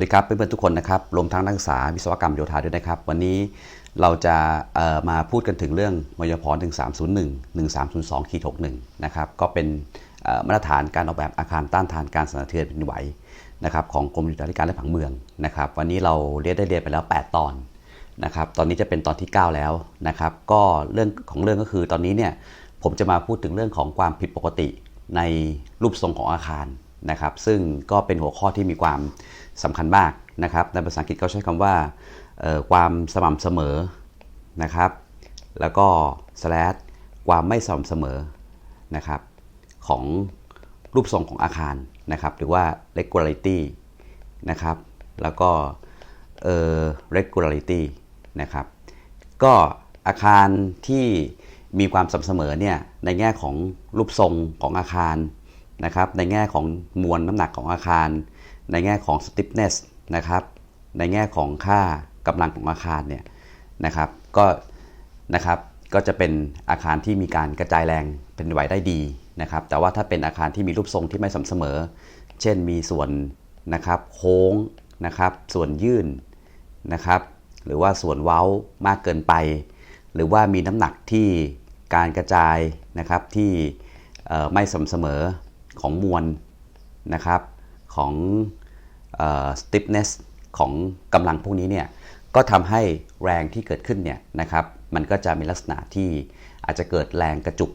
สวัสดีครับเพื่อนๆทุกคนนะครับรวมทั้งนักศึกษาวิศวกรรมโยธาด้วยนะครับ วันนี้เราจะมาพูดกันถึงเรื่องมยพร1301 1302ขีด61นะครับก็เป็นมาตรฐานการออกแบบอาคารต้านทานการสั่นสะเทือนแผ่นดินไหวนะครับของกรมยธาธิการและผังเมืองนะครับ วันนี้เราเรียนได้เรียนไปแล้ว 8 ตอนนะครับ ตอนนี้จะเป็นตอนที่ 9 แล้วนะครับ ก็เรื่องของเรื่องก็คือตอนนี้เนี่ยผมจะมาพูดถึงเรื่องของความผิดปกติในรูปทรงของอาคารนะครับ ซึ่งก็เป็นหัวข้อที่มีความ สำคัญมากนะครับ ในภาษาอังกฤษเขาใช้คำว่าความสม่ำเสมอนะครับ แล้วก็ slash ความไม่สม่ำเสมอนะครับของรูปทรงของอาคารนะครับ หรือว่า regularity นะครับ แล้วก็เออ regularity นะครับ ก็อาคารที่มีความสม่ำเสมอเนี่ยในแง่ของรูปทรงของอาคารนะครับ ในแง่ของมวลน้ำหนักของอาคาร ในแง่ของ stiffness นะครับในแง่ของค่ากำลังของอาคารเนี่ยนะครับก็นะครับก็จะเป็นอาคารที่มีการกระจายแรงเป็นไหวได้ดีนะครับแต่ว่าถ้าเป็นอาคารที่มีรูปทรงที่ไม่สม่ำเสมอ เช่นมีส่วนนะครับโค้งนะครับส่วนยื่นนะครับหรือว่าส่วนเว้ามากเกินไป หรือว่ามีน้ำหนักที่การกระจายนะครับที่ไม่สม่ำเสมอของมวลนะครับของ stiffness ของกำลังพวกนี้เนี่ยก็ทำให้แรงที่เกิดขึ้นเนี่ยนะครับมันก็จะมีลักษณะที่อาจจะเกิดแรงกระจุก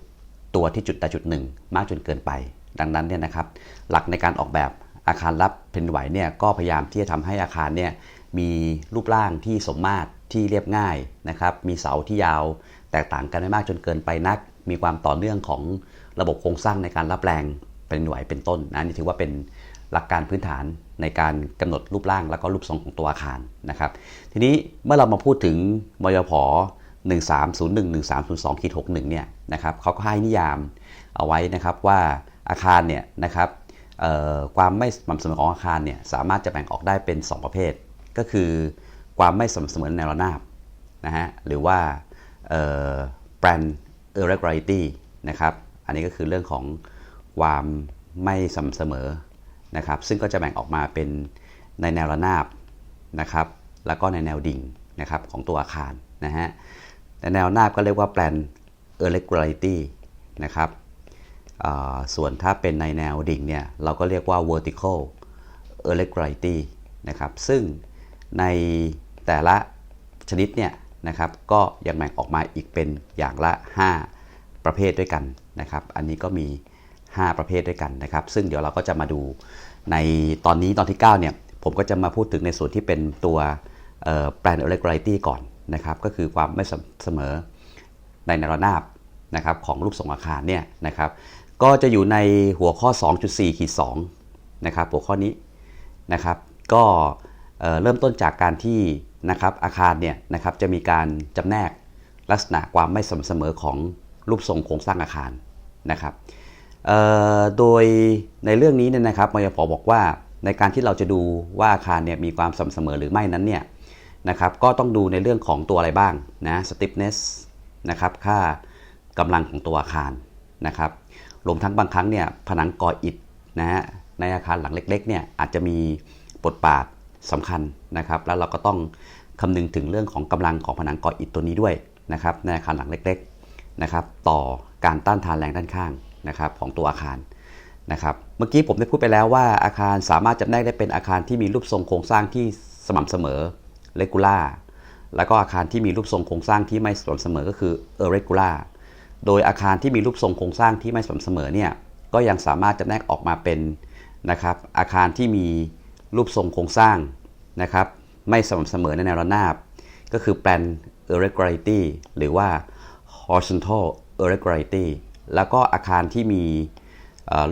ตัวที่จุดใดจุดหนึ่ง มากจนเกินไป ดังนั้นเนี่ยนะครับหลักในการออกแบบอาคารรับแผ่นไหวเนี่ยก็พยายามที่จะทำให้อาคารเนี่ยมีรูปร่างที่สมมาตรที่เรียบง่ายนะครับมีเสาที่ยาวแตกต่างกันไม่มากจนเกินไปนัก มีความต่อเนื่องของระบบโครงสร้างในการรับแรงแผ่นดินไหวเป็นต้นนะนี่ถือว่าเป็นหลักการพื้นฐาน ในการกำหนดรูปร่างแล้วก็รูปทรงของตัวอาคารนะครับ ทีนี้เมื่อเรามาพูดถึงมยพ1301-1302-61เนี่ยนะครับเขาก็ให้นิยามเอาไว้นะครับว่าอาคารเนี่ยนะครับความไม่สม่ำเสมอของอาคารเนี่ยสามารถจะแบ่งออกได้เป็น 2 ประเภท ก็คือความไม่สม่ำเสมอในระนาบนะฮะหรือว่าเอ่อ plan irregularity นะครับอันนี้ก็คือเรื่องของความไม่สม่ำเสมอ นะครับ ซึ่งก็จะแบ่งออกมาเป็นในแนวระนาบนะครับ แล้วก็ในแนวดิ่งนะครับของตัวอาคารนะฮะในแนวนาบก็เรียกว่า plan irregularity นะครับส่วนถ้าเป็นในแนวดิ่งเนี่ยเราก็เรียกว่า vertical irregularity นะครับ ซึ่งในแต่ละชนิดเนี่ยนะครับ ก็ยังแบ่งออกมาอีกเป็นอย่างละ 5 ประเภทด้วยกันนะครับ อันนี้ก็มี 5 ประเภทด้วยกันนะครับ ซึ่งเดี๋ยวเราก็จะมาดูในตอนนี้ตอนที่ 9 เนี่ย ผมก็จะมาพูดถึงในส่วนที่เป็นตัวเอ่อ plan irregularity ก่อนนะครับ ก็คือความไม่เสมอในแนวระนาบนะครับของรูปทรงอาคารเนี่ยนะครับ ก็จะอยู่ในหัวข้อ 2.4ขีด2นะครับ หัวข้อนี้นะครับ ก็เอ่อเริ่มต้นจากการที่นะครับอาคารเนี่ยนะครับจะมีการจำแนกลักษณะความไม่สม่ำเสมอของรูปทรงโครงสร้างอาคารนะครับ โดยในเรื่องนี้เนี่ยนะครับมยพบอกว่าในการที่เราจะดูว่าอาคารเนี่ยมีความสม่ำเสมอหรือไม่นั้นเนี่ยนะครับก็ต้องดูในเรื่องของตัวอะไรบ้างนะ stiffness นะครับค่ากำลังของตัวอาคารนะครับรวมทั้งบางครั้งเนี่ยผนังก่ออิฐนะฮะในอาคารหลังเล็กๆเนี่ยอาจจะมีบทบาทสำคัญนะครับ แล้วเราก็ต้องคำนึงถึงเรื่องของกำลังของผนังก่ออิฐตัวนี้ด้วยนะครับในอาคารหลังเล็กๆนะครับต่อการต้านทานแรงด้านข้าง นะครับของตัวอาคารนะครับเมื่อกี้ผมได้พูดไปแล้วว่าอาคารสามารถจำแนกได้เป็นอาคารที่มีรูปทรงโครงสร้างที่สม่ำเสมอ regular แล้วก็อาคารที่มีรูปทรงโครงสร้างที่ไม่สม่ำเสมอก็คือ irregular โดยอาคารที่มีรูปทรงโครงสร้างที่ไม่สม่ำเสมอเนี่ยก็ยังสามารถจำแนกออกมาเป็นนะครับอาคารที่มีรูปทรงโครงสร้างนะครับไม่สม่ำเสมอในแนวระนาบ ก็คือ plan irregularity หรือว่า horizontal irregularity แล้วก็อาคารที่มี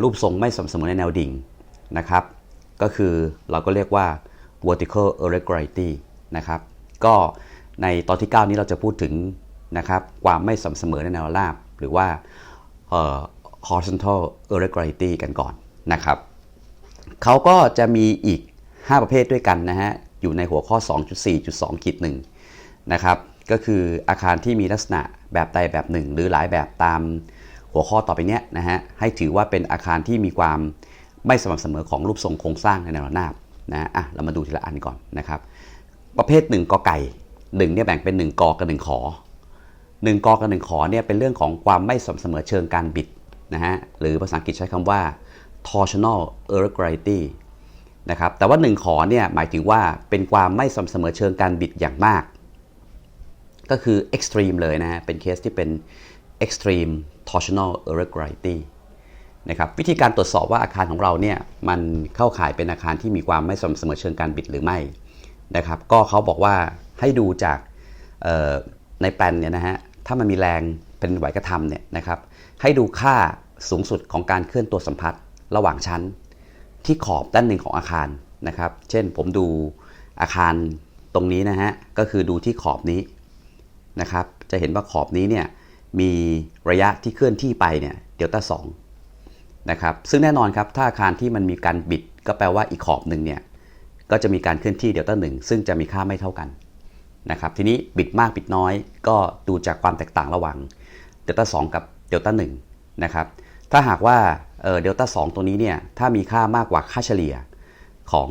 รูปทรงไม่สม่ำเสมอในแนวดิ่งนะครับ ก็คือเราก็เรียกว่า vertical irregularity นะครับ ก็ในตอนที่ 9 นี้เราจะพูดถึงนะครับความไม่สม่ำเสมอในแนวราบ หรือว่า horizontal irregularity กันก่อนนะครับเขาก็จะมีอีก 5 ประเภทด้วยกันนะฮะ อยู่ในหัวข้อ 2.4.2ขีดหนึ่งนะครับ ก็คืออาคารที่มีลักษณะแบบใดแบบหนึ่ง หรือหลายแบบตาม หัวข้อต่อไปเนี้ยนะฮะให้ถือว่าเป็นอาคารที่มีความไม่สม่ำเสมอของรูปทรงโครงสร้างในแนวระนาบนะอะเรามาดูทีละอันก่อนนะครับ ประเภท1กอไก่หนึ่งเนี่ยแบ่งเป็น 1กอกับ1ขอ1กอกับ1ขอเนี่ยเป็นเรื่องของความไม่สม่ำเสมอเชิงการบิดนะฮะหรือภาษาอังกฤษใช้คำว่า torsional irregularity นะครับแต่ว่า 1 ขอเนี่ยหมายถึงว่าเป็นความไม่สม่ำเสมอเชิงการบิดอย่างมาก ก็คือ extreme เลยนะฮะเป็นเคสที่เป็น extreme torsional irregularity นะครับวิธีการตรวจสอบว่าอาคารของเราเนี่ยมันเข้าข่ายเป็นอาคารที่มีความไม่สม่ำเสมอเชิงการบิดหรือไม่นะครับ ก็เขาบอกว่าให้ดูจากในแปลนเนี่ยนะฮะถ้ามันมีแรงเป็นไหวกระทำเนี่ยนะครับ ให้ดูค่าสูงสุดของการเคลื่อนตัวสัมผัสระหว่างชั้น ที่ขอบด้านหนึ่งของอาคารนะครับ เช่นผมดูอาคารตรงนี้นะฮะก็คือดูที่ขอบนี้นะครับ จะเห็นว่าขอบนี้เนี่ย มีระยะที่เคลื่อนที่ไปเนี่ยเดลต้าสองนะครับซึ่งแน่นอนครับถ้าอาคารที่มันมีการบิดก็แปลว่าอีกขอบหนึ่งเนี่ยก็จะมีการเคลื่อนที่เดลต้าหนึ่งซึ่งจะมีค่าไม่เท่ากันนะครับทีนี้บิดมากบิดน้อยก็ดูจากความแตกต่างระหว่างเดลต้าสกับเดลต้าหนึ่งนะครับถ้าหากว่าเดลต้าสตัวนี้เนี่ยถ้ามีค่ามากกว่าค่าเฉลี่ยของ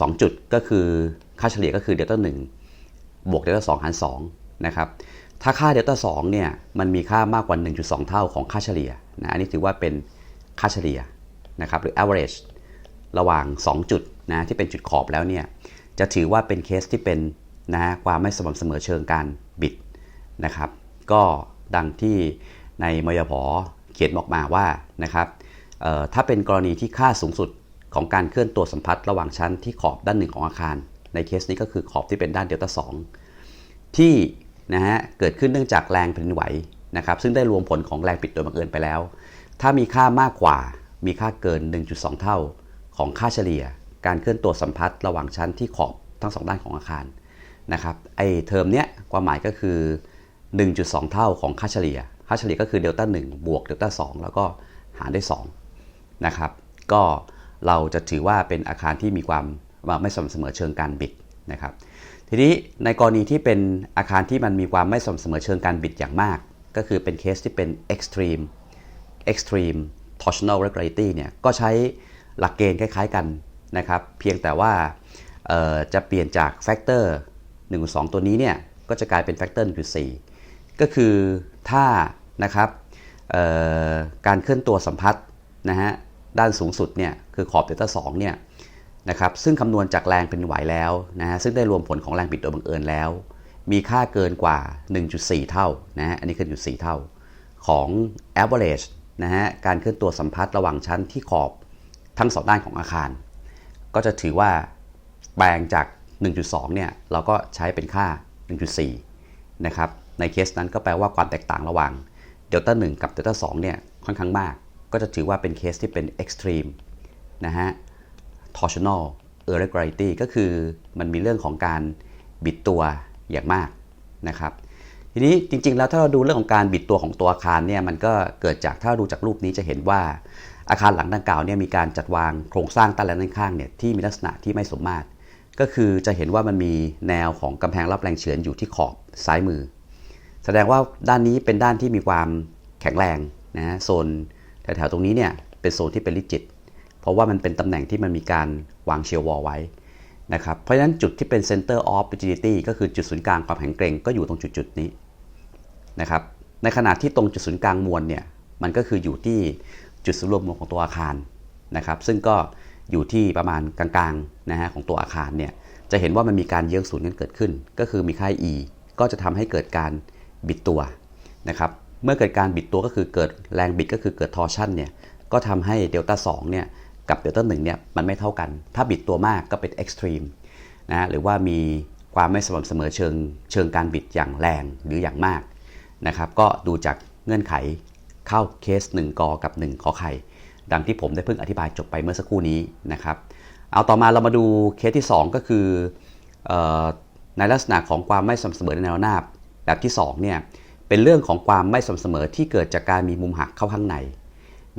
สองจุดก็คือค่าเฉลี่ยก็คือเดลต้าหนึ่งบวกเดลต้าสองหารสองนะครับ ถ้าค่าเดลต้าสเนี่ยมันมีค่ามากกว่า 1.2 เท่าของค่าเฉลี่ยนะอันนี้ถือว่าเป็นค่าเฉลี่ยนะครับหรือ average ระหว่าง 2 จุดนะที่เป็นจุดขอบแล้วเนี่ยจะถือว่าเป็นเคสที่เป็นนะความไม่สม่ำเสมอเชิงการบิดนะครับก็ดังที่ในมยพเขียนออกมาว่านะครับถ้าเป็นกรณีที่ค่าสูงสุดของการเคลื่อนตัวสัมพัทธ์ระหว่างชั้นที่ขอบด้านหนึ่งของอาคาร ในเคสนี้ก็คือขอบที่เป็นด้านเดลต้า2ที่ นะฮะเกิดขึ้นเนื่องจากแรงแผ่นดินไหวนะครับซึ่งได้รวมผลของแรงปิดโดยบังเอิญไปแล้ว ถ้ามีค่ามากกว่ามีค่าเกิน 1.2 เท่าของค่าเฉลี่ย การเคลื่อนตัวสัมพัทธ์ระหว่างชั้นที่ขอบทั้งสองด้านของอาคารนะครับไอเทอมเนี้ยความหมายก็คือ 1.2 เท่าของค่าเฉลี่ย ค่าเฉลี่ยก็คือเดลต้า1บวกเดลต้า2แล้วก็หารด้วย2นะครับก็เราจะถือว่าเป็นอาคารที่มีความไม่สม่ำเสมอเชิงการบิดนะครับ ทีนี้ในกรณีที่เป็นอาคารที่มันมีความไม่สม่ำเสมอเชิงการบิดอย่างมาก ก็คือเป็นเคสที่เป็น extreme extreme torsional regularity เนี่ยก็ใช้หลักเกณฑ์คล้าย ๆกันนะครับ เพียงแต่ว่าจะเปลี่ยนจากแฟกเตอร์1 2 ตัวนี้เนี่ยก็จะกลายเป็นแฟกเตอร์1.4ก็คือถ้านะครับการเคลื่อนตัวสัมพัทธ์นะฮะด้านสูงสุดเนี่ยคือขอบเดลต้า2เนี่ย นะครับซึ่งคำนวณจากแรงเป็นไหวแล้วนะฮะซึ่งได้รวมผลของแรงบิดโดยบังเอิญแล้ว มีค่าเกินกว่า 1.4 เท่านะฮะอันนี้คือ1.4 เท่า ของ average นะฮะการเคลื่อนตัวสัมพัทธ์ระหว่างชั้นที่ขอบทั้งสองด้านของอาคาร ก็จะถือว่าแปลงจาก 1.2 เนี่ยเราก็ใช้เป็นค่า 1.4 นะครับในเคสนั้นก็แปลว่าความแตกต่างระหว่างเดลต้า1กับเดลต้า2เนี่ยค่อนข้างมาก ก็จะถือว่าเป็นเคสที่เป็น extreme นะฮะ torsional irregularity ก็คือมันมีเรื่องของการบิดตัวอย่างมากนะครับ ทีนี้จริงๆ แล้วถ้าเราดูเรื่องของการบิดตัวของตัวอาคารเนี่ยมันก็เกิดจากถ้าดูจากรูปนี้จะเห็นว่าอาคารหลังดังกล่าวเนี่ยมีการจัดวางโครงสร้างด้านและด้านข้างเนี่ยที่มีลักษณะที่ไม่สมมาตร ก็คือจะเห็นว่ามันมีแนวของกำแพงรับแรงเฉือนอยู่ที่ขอบซ้ายมือ แสดงว่าด้านนี้เป็นด้านที่มีความแข็งแรงนะฮะโซนแถวๆตรงนี้เนี่ยเป็นโซนที่เป็นลิจิต เพราะว่ามันเป็นตำแหน่งที่มันมีการวางเชียร์วอลไว้นะครับเพราะฉะนั้นจุดที่เป็น center of rigidity ก็คือจุดศูนย์กลางความแข็งแกร่งก็อยู่ตรงจุดๆนี้นะครับในขณะที่ตรงจุดศูนย์กลางมวลเนี่ยมันก็คืออยู่ที่จุดศูนย์รวมของตัวอาคารนะครับซึ่งก็อยู่ที่ประมาณกลางๆนะฮะของตัวอาคารเนี่ยจะเห็นว่ามันมีการเยื้องศูนย์กันเกิดขึ้น ก็คือมีค่า e ก็จะทำให้เกิดการบิดตัวนะครับเมื่อเกิดการบิดตัวก็คือเกิดแรงบิดก็คือเกิดทอร์ชันเนี่ยก็ทำให้เดลต้า2เนี่ย กับเดลต้า1เนี่ยมันไม่เท่ากัน ถ้าบิดตัวมากก็เป็นเอ็กซ์ตรีมนะหรือว่ามีความไม่สม่ำเสมอเชิงเชิงการบิดอย่างแรงหรืออย่างมากนะครับก็ดูจากเงื่อนไขเข้าเคส 1กอกับ 1 ขอไข่ ดังที่ผมได้เพิ่งอธิบายจบไปเมื่อสักครู่นี้นะครับเอาต่อมาเรามาดูเคสที่ 2 ก็คือในลักษณะของความไม่สม่ำเสมอในแนวหน้าแบบที่2เนี่ยเป็นเรื่องของความไม่สม่ำเสมอที่เกิดจากการมีมุมหักเข้าข้างใน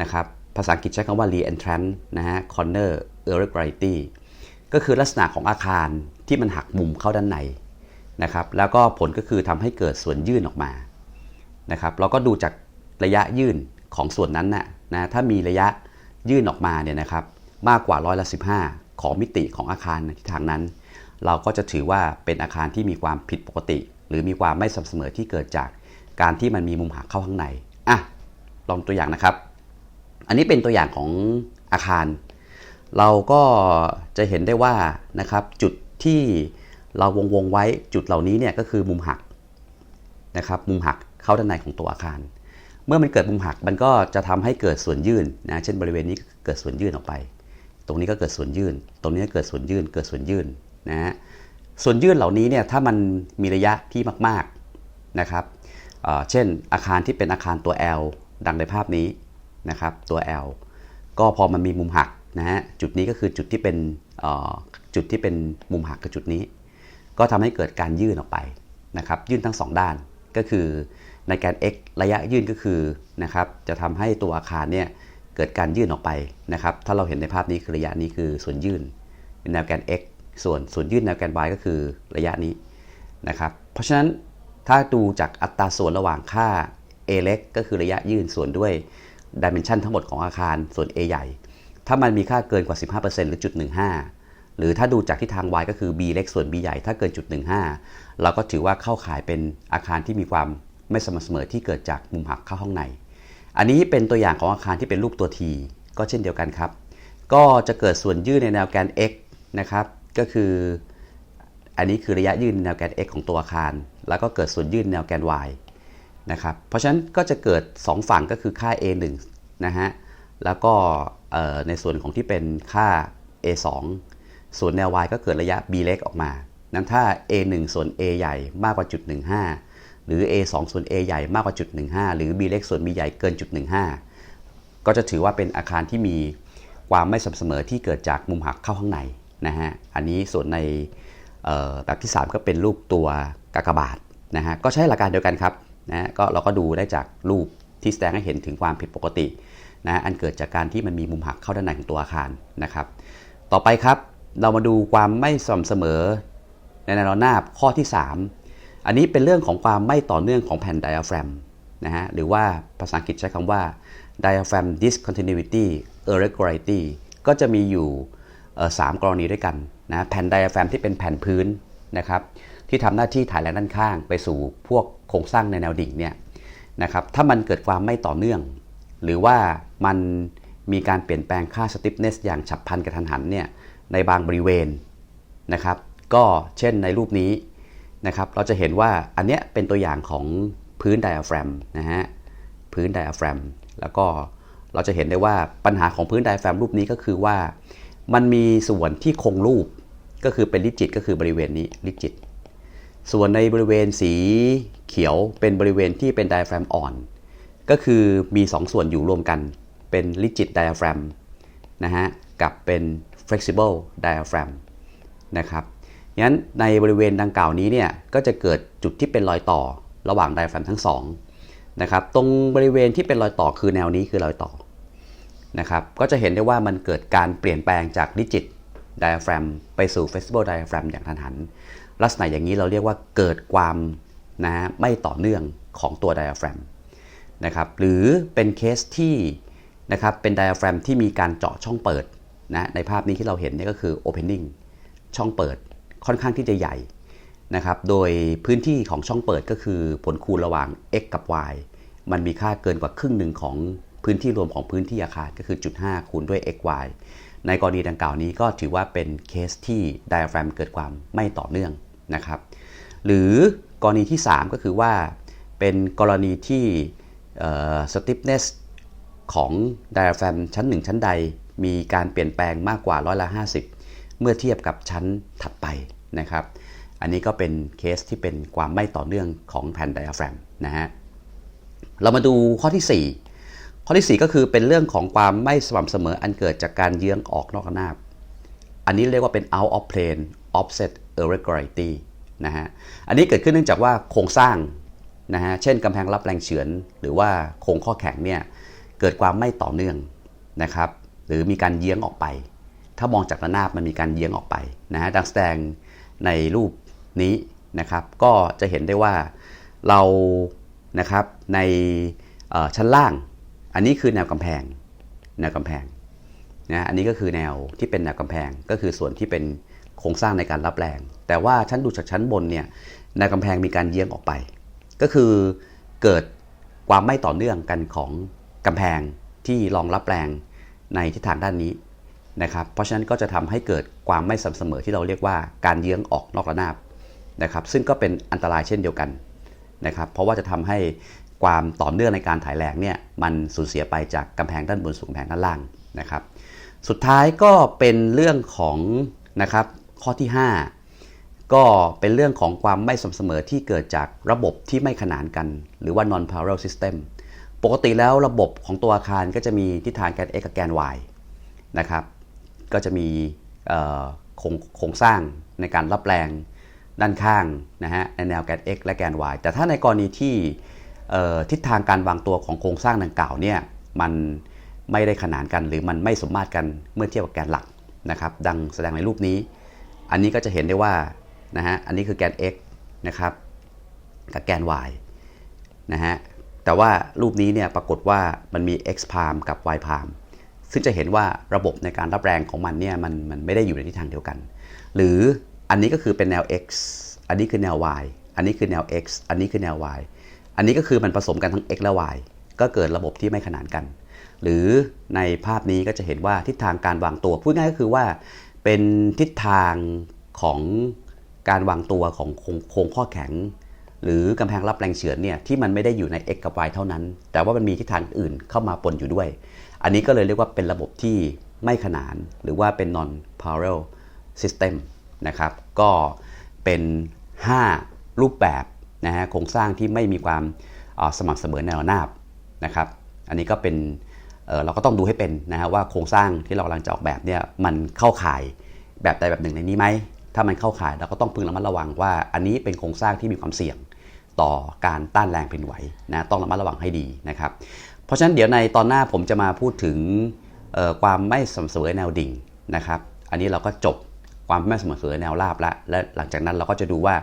นะครับ ภาษาอังกฤษใช้คำว่า re-entrant นะฮะ corner irregularity ก็คือลักษณะของอาคารที่มันหักมุมเข้าด้านในนะครับ แล้วก็ผลก็คือทำให้เกิดส่วนยื่นออกมานะครับ เราก็ดูจากระยะยื่นของส่วนนั้นนะนะถ้ามีระยะยื่นออกมาเนี่ยนะครับ มากกว่าร้อยละสิของมิติของอาคารทิศทางนั้น เราก็จะถือว่าเป็นอาคารที่มีความผิดปกติ หรือมีความไม่สม่ำเสมอที่เกิดจากการที่มันมีมุมหักเข้าข้างในอะลองตัวอย่างนะครับ อันนี้เป็นตัวอย่างของอาคาร เราก็จะเห็นได้ว่านะครับจุดที่เราวงวงไว้จุดเหล่านี้เนี่ยก็คือมุมหักนะครับมุมหักเข้าด้านในของตัวอาคาร เมื่อมันเกิดมุมหักมันก็จะทำให้เกิดส่วนยื่นนะเช่นบริเวณนี้เกิดส่วนยื่นออกไป ตรงนี้ก็เกิดส่วนยื่น ตรงนี้เกิดส่วนยื่นเกิดส่วนยื่นนะฮะส่วนยื่นเหล่านี้เนี่ยถ้ามันมีระยะที่มากๆนะครับเอ่อเช่นอาคารที่เป็นอาคารตัว L ดังในภาพนี้ นะครับตัว L ก็พอมันมีมุมหักนะฮะจุดนี้ก็คือจุดที่เป็นจุดที่เป็นมุมหักกับจุดนี้ ก็ทำให้เกิดการยื่นออกไปนะครับยื่นทั้งสองด้านก็คือในแกน x ระยะยื่นก็คือนะครับจะทำให้ตัวอาคารเนี่ยเกิดการยื่นออกไปนะครับถ้าเราเห็นในภาพนี้คือระยะนี้คือส่วนยื่นแนวแกน x ส่วนส่วนยื่นแนวแกน y ก็คือระยะนี้นะครับเพราะฉะนั้นถ้าดูจากอัตราส่วนระหว่างค่า a เล็กก็คือระยะยื่นส่วนด้วย ดิเมนชันทั้งหมดของอาคารส่วน a ใหญ่ ถ้ามันมีค่าเกินกว่า 15%หรือจุด15 หรือถ้าดูจากที่ทาง y ก็คือ b เล็กส่วน b ใหญ่ถ้าเกินจุด15 เราก็ถือว่าเข้าข่ายเป็นอาคารที่มีความไม่สม่ำเสมอที่เกิดจากมุมหักเข้าห้องใน อันนี้เป็นตัวอย่างของอาคารที่เป็นรูปตัว T ก็เช่นเดียวกันครับ ก็จะเกิดส่วนยื่นในแนวแกน x นะครับ ก็คืออันนี้คือระยะยื่นแนวแกน x ของตัวอาคาร แล้วก็เกิดส่วนยื่นแนวแกน y นะครับ เพราะฉะนั้นก็จะเกิด 2 ฝั่งก็คือค่า a 1 นะฮะ แล้วก็ในส่วนของที่เป็นค่า a 2 ส่วนแนว y ก็เกิดระยะ b เล็กออกมา นั้นถ้า a 1 ส่วน a ใหญ่มากกว่าจุด15 หรือ a 2 ส่วน a ใหญ่มากกว่าจุด15 หรือ b เล็กส่วน b ใหญ่เกินจุด15 ก็จะถือว่าเป็นอาคารที่มีความไม่สม่ำเสมอที่เกิดจากมุมหักเข้าข้างในนะฮะ อันนี้ส่วนในแบบที่ 3 ก็เป็นรูปตัวกากบาทนะฮะ ก็ใช้หลักการเดียวกันครับ นะก็เราก็ดูได้จากรูปที่แสดงให้เห็นถึงความผิดปกตินะอันเกิดจากการที่มันมีมุมหักเข้าด้านในของตัวอาคารนะครับ ต่อไปครับเรามาดูความไม่สม่ำเสมอในแนวระนาข้อที่ 3 อันนี้เป็นเรื่องของความไม่ต่อเนื่องของแผ่นไดอะแฟรมนะฮะหรือว่าภาษาอังกฤษใช้คำว่า diaphragm discontinuity irregularity ก็จะมีอยู่สามกรณีด้วยกันนะแผ่นไดอะแฟรมที่เป็นแผ่นพื้นนะครับ ที่ทำหน้าที่ถ่ายแรงด้านข้าง ไปสู่พวกโครงสร้างในแนวดิ่งเนี่ยนะครับถ้ามันเกิดความไม่ต่อเนื่อง หรือว่ามันมีการเปลี่ยนแปลงค่า stiffness อย่างฉับพลันกระทันหันเนี่ยในบางบริเวณนะครับ ก็เช่นในรูปนี้นะครับเราจะเห็นว่าอันเนี้ยเป็นตัวอย่างของพื้นไดอะแฟรมนะฮะพื้นไดอะแฟรมแล้วก็เราจะเห็นได้ว่าปัญหาของพื้นไดอะแฟรมรูปนี้ก็คือว่า มันมีส่วนที่คงรูปก็คือเป็นลิจิตก็คือบริเวณนี้ลิจิต ส่วนในบริเวณสีเขียวเป็นบริเวณที่เป็นไดอะแฟรมอ่อน ก็คือมี 2 ส่วนอยู่รวมกันเป็น rigid diaphragm นะฮะกับเป็น flexible diaphragm นะครับงั้นในบริเวณดังกล่าวนี้เนี่ยก็จะเกิดจุดที่เป็นรอยต่อระหว่าง diaphragm ทั้งสองนะครับตรงบริเวณที่เป็นรอยต่อคือแนวนี้คือรอยต่อนะครับก็จะเห็นได้ว่ามันเกิดการเปลี่ยนแปลงจาก rigid diaphragm ไปสู่ flexible diaphragm อย่างทันหัน ลักษณะอย่างนี้เราเรียกว่าเกิดความนะฮะไม่ต่อเนื่องของตัว diaphragm นะครับหรือเป็นเคสที่นะครับเป็นไดอะแฟรมที่มีการเจาะช่องเปิดนะในภาพนี้ที่เราเห็นนี่ก็คือ opening ช่องเปิดค่อนข้างที่จะใหญ่นะครับโดยพื้นที่ของช่องเปิดก็คือผลคูณระหว่าง x กับ y มันมีค่าเกินกว่าครึ่งหนึ่งของพื้นที่รวมของพื้นที่อาคารก็คือจุด5คูณด้วย x y ในกรณีดังกล่าวนี้ก็ถือว่าเป็นเคสที่ไดอะแฟรมเกิดความไม่ต่อเนื่อง นะครับ หรือกรณีที่ 3 ก็คือว่าเป็นกรณีที่ stiffness ของ diaphragm ชั้น 1 ชั้นใด มีการเปลี่ยนแปลงมากกว่าร้อยละ 50 เมื่อเทียบกับชั้นถัดไปนะครับ อันนี้ก็เป็นเคสที่เป็นความไม่ต่อเนื่องของแผ่น diaphragm นะฮะ เรามาดูข้อที่ 4 ข้อที่ 4 ก็คือเป็นเรื่องของความไม่สม่ำเสมออันเกิดจากการเยื้องออกนอกระนาบอันนี้เรียกว่าเป็น out of plane offset irregularity นะฮะอันนี้เกิดขึ้นเนื่องจากว่าโครงสร้างนะฮะเช่นกำแพงรับแรงเฉือน หรือว่าโครงข้อแข็งเนี่ยเกิดความไม่ต่อเนื่องนะครับหรือมีการเยื้องออกไป ถ้ามองจากระนาบมันมีการเยื้องออกไปนะฮะดังแสดงในรูปนี้นะครับ ก็จะเห็นได้ว่าเรานะครับในชั้นล่าง อันนี้คือแนวกำแพงแนวกำแพงนะอันนี้ก็คือแนวที่เป็นแนวกำแพงก็คือส่วนที่เป็น โครงสร้างในการรับแรง แต่ว่าชั้นดูจากชั้นบนเนี่ยแนกำแพงมีการเยื้องออกไป ก็คือเกิดความไม่ต่อเนื่องกันของกำแพงที่รองรับแรงในทิศทางด้านนี้นะครับ เพราะฉะนั้นก็จะทำให้เกิดความไม่สม่ำเสมอที่เราเรียกว่าการเยื้องออกนอกระนาบนะครับ ซึ่งก็เป็นอันตรายเช่นเดียวกันนะครับ เพราะว่าจะทำให้ความต่อเนื่องในการถ่ายแรงเนี่ยมันสูญเสียไปจากกำแพงด้านบนสู่กำแพงด้านล่างนะครับ สุดท้ายก็เป็นเรื่องของนะครับ ข้อที่ 5 ก็เป็นเรื่องของความไม่สม่ำเสมอที่เกิดจากระบบที่ไม่ขนานกัน หรือว่า non parallel system ปกติแล้วระบบของตัวอาคารก็จะมีทิศทางแกน x กับแกน y นะครับ ก็จะมีโครงโครงสร้างในการรับแรงด้านข้างนะฮะในแนวแกน x และแกน y แต่ถ้าในกรณีที่ทิศทางการวางตัวของโครงสร้างดังกล่าวเนี่ยมันไม่ได้ขนานกันหรือมันไม่สมมาตรกันเมื่อเทียบกับแกนหลักนะครับ ดังแสดงในรูปนี้ อันนี้ก็จะเห็นได้ว่านะฮะอันนี้คือแกน x นะครับกับแกน y นะฮะแต่ว่ารูปนี้เนี่ยปรากฏว่ามันมี x prime กับ y prime ซึ่งจะเห็นว่าระบบในการรับแรงของมันเนี่ยมันมันไม่ได้อยู่ในทิศทางเดียวกัน หรืออันนี้ก็คือเป็นแนว x อันนี้คือแนว y อันนี้คือแนว x อันนี้คือแนว y อันนี้ก็คือมันผสมกันทั้ง x และ y ก็เกิดระบบที่ไม่ขนานกัน หรือในภาพนี้ก็จะเห็นว่าทิศทางการวางตัวพูดง่ายก็คือว่า เป็นทิศทางของการวางตัวของโครงข้อแข็ง หรือกำแพงรับแรงเฉือนเนี่ยที่มันไม่ได้อยู่ใน x กับ y เท่านั้น แต่ว่ามันมีทิศทางอื่นเข้ามาปนอยู่ด้วย อันนี้ก็เลยเรียกว่าเป็นระบบที่ไม่ขนาน หรือว่าเป็น non parallel system นะครับก็เป็น 5 รูปแบบนะฮะโครงสร้างที่ไม่มีความสม่ำเสมอในระนาบนะครับ อันนี้ก็เป็น เเราก็ต้องดูให้เป็นนะฮะว่าโครงสร้างที่เรากำลังจะออกแบบเนี่ยมันเข้าข่ายแบบใดแบบหนึ่งในนี้ไหม ถ้ามันเข้าข่ายเราก็ต้องพึงระมัดระวังว่า อันนี้เป็นโครงสร้างที่มีความเสี่ยงต่อการต้านแรงแผ่นไหวนะต้องระมัดระวังให้ดีนะครับ เพราะฉะนั้นเดี๋ยวในตอนหน้าผมจะมาพูดถึงความไม่สม่ำเสมอแนวดิ่งนะครับ อันนี้เราก็จบความไม่สม่ำเสมอแนวราบแล้วและหลังจากนั้นเราก็จะดูว่า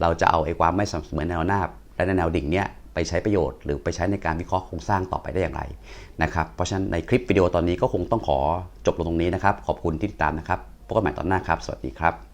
เราจะเอาไอ้ความไม่สม่ำเสมอแนวราบและแนวดิ่งเนี้ย ไปใช้ประโยชน์ หรือไปใช้ในการวิเคราะห์โครงสร้างต่อไปได้อย่างไรนะครับเพราะฉะนั้นในคลิปวิดีโอตอนนี้ก็คงต้องขอจบลงตรงนี้นะครับ ขอบคุณที่ติดตามนะครับพบกันใหม่ตอนหน้าครับ สวัสดีครับ